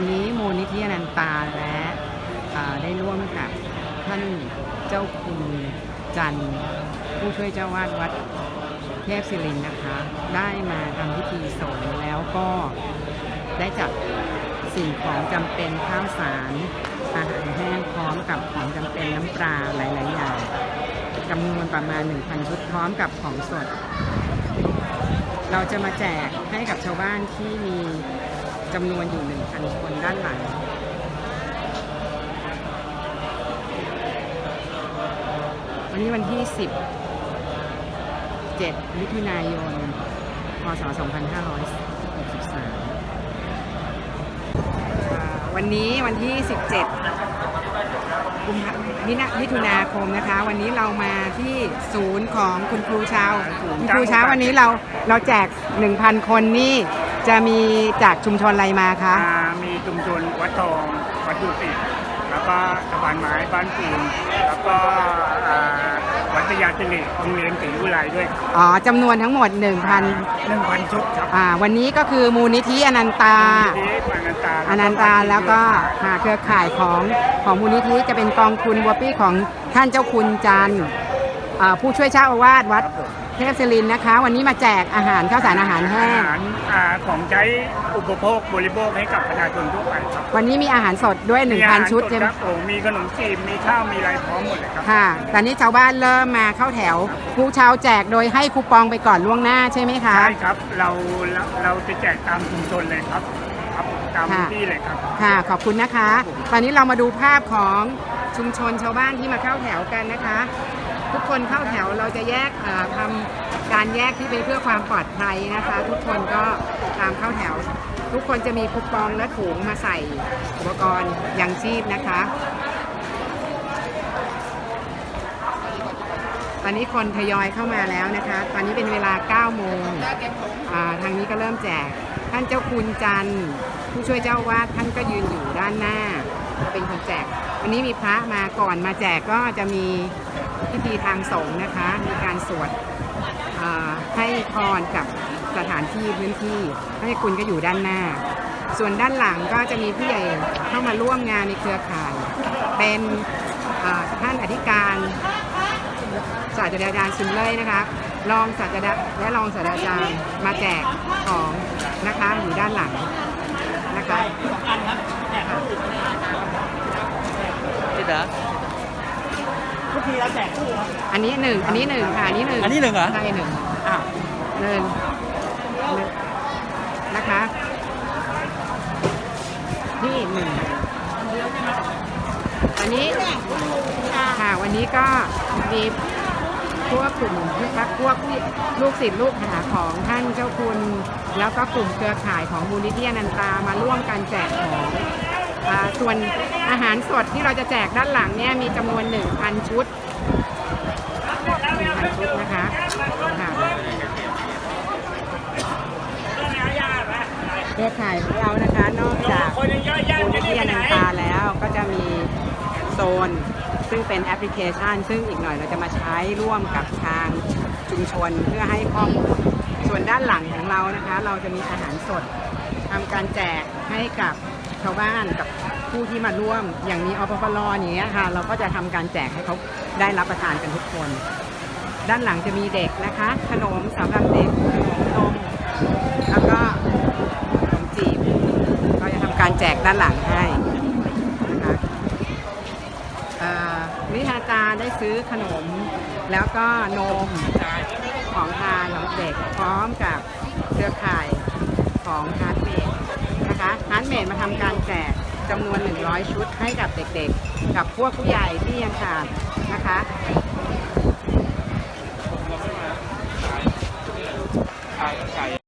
วันนี้มูลนิธิอนันตาและได้ร่วมกับท่านเจ้าคุณจันทร์ผู้ช่วยเจ้าวาดวัดเทพศิรินทร์นะคะ ได้มาทำพิธีสงฆ์แล้วก็ได้จัดสิ่งของจำเป็นข้าวสารอาหารแห้งพร้อมกับของจำเป็นน้ำปลาหลาย ๆ อย่างจำนวนประมาณ 1,000 ชุดพร้อมกับของสด เราจะมาแจกให้กับชาวบ้านที่มี จำนวนอยู่ 1,000 คนด้านหลังวันนี้วันที่ 17มิถุนายน พศ 2563อ่าวันนี้วันที่ 17กุมภามินามิถุนาคมนะคะ วันนี้เรามาที่ศูนย์ของคุณครูเช้าคุณครูเช้าวันนี้เราเราแจก 1,000 คนนี่ จะมีจากชุมชนอะไรมาคะ อ่ามีชุมชนวัดทองวัดดุสิตแล้วก็สะพานไม้บ้านปูนแล้วก็อ่าวัดพยาติเลโรงเรียนศรีวิไลด้วยอ๋อจำนวนทั้งหมด 1,000หนึ่งพันชุดครับอ่าวันนี้ก็คือมูลนิธิอนันตา ที่อนันตาอนันตาแล้วก็หาเครือข่ายของของมูลนิธิจะเป็นกองทุนบัวปี้ของท่านเจ้าคุณจันทร์อ่าผู้ช่วยเจ้าอาวาสวัดครับผม เทพศิรินทร์นะคะ วันนี้มาแจกอาหารข้าวสารอาหารแห้อาง หารอ่าของใช้อุปโภคบริโภคให้กับประชาชนทั่วไปครับวันนี้มีอาหารสดด้วย มีอาหาร1,000 ชุดสใช่ไหมครับโอ้มีขนมจีบมีข้าวมีอะไรพร้อมหมดเลยครับค่ะ ตอนนี้ชาวบ้านเริ่มมาเข้าแถว ผู้เช้าแจกโดยให้คูปองไปก่อนล่วงหน้าใช่ไหมคะ ใช่ครับเราเราเราจะแจกตามชุมชนเลยครับครับตามค่ะที่เลยครับ ค่ะ ขอบคุณนะคะ ตอนนี้เรามาดูภาพของชุมชนชาวบ้านที่มาเข้าแถวกันนะคะ ทุกคนเข้าแถวเราจะแยกทำการแยกที่เป็นเพื่อความปลอดภัยนะคะ ทุกคนก็ตามเข้าแถว ทุกคนจะมีคูปองและถุงมาใส่อุปกรณ์ยังชีพนะคะ ตอนนี้คนทยอยเข้ามาแล้วนะคะ ตอนนี้เป็นเวลา 9 โมงทางนี้ก็เริ่มแจก ท่านเจ้าคุณจันทร์ผู้ช่วยเจ้าวาดท่านก็ยืนอยู่ด้านหน้า เป็นคนแจกวันนี้มีพระมาก่อนมาแจกก็จะมี พิธีทางสงฆ์นะคะ มีการสวดอ่าให้พรกับสถานที่พื้นที่ให้คุณก็อยู่ด้านหน้า ส่วนด้านหลังก็จะมีผู้ใหญ่เข้ามาร่วมงานในเครือข่าย เป็นอ่าท่านอธิการศาสตราจารย์ซุนเล่ยนะคะรองศาสตราจารย์และรองศาสตราจารย์มาแจกของนะคะอยู่ด้านหลังนะคะพี่เต๋อทุกทีเราแจกคู่ครับ อันนี้หนึ่งอันนี้หนึ่งค่ะอันนี้หนึ่งอันนี้หนึ่งเหรอ ใช่หนึ่งอ้าวหนึ่งหนึ่งนะคะนี่หนึ่งอันนี้ค่ะวันนี้ก็มีพวกกลุ่มที่พักพวกที่ลูกศิษย์ลูกหาของท่านเจ้าคุณ แล้วก็กลุ่มเครือข่ายของมูลนิธิอนันตามาร่วมกันแจกของอ่า ส่วนอาหารสดที่เราจะแจกด้านหลังเนี่ยมีจำนวน 1,000 ชุด1,000ชุดนะคะค่ะเครือข่ายของเรานะคะ นอกจากคนยังเยอะแยะมูลจะนิรีธิบอไปไหนนันตาแล้วก็จะมีโซนซึ่งเป็นแอปพลิเคชัน ซึ่งอีกหน่อยเราจะมาใช้ร่วมกับทางชุมชนเพื่อให้ข้อมูลส่วนด้านหลังของเรานะคะ เราจะมีอาหารสด ทำการแจกให้กับชาวบ้านกับผู้ที่มาร่วม อย่างมีอปปลอย่างเงี้ยค่ะ เราก็จะทำการแจกให้เขาได้รับประทานกันทุกคน ด้านหลังจะมีเด็กนะคะ ขนมสำหรับเด็กขนมนมแล้วก็ขนมจีบเราจะทำการแจกด้านหลังให้นะคะเอ่อนิทาจารย์ได้ซื้อขนมแล้วก็นมของทานของเด็กพร้อมกับเครือข่าย ของฮาร์ดเมดนะคะฮาร์ดเมดมาทำการแจกจำนวน 100 ชุดให้กับเด็กๆ กับพวกผู้ใหญ่ที่ยังขาดนะคะไก่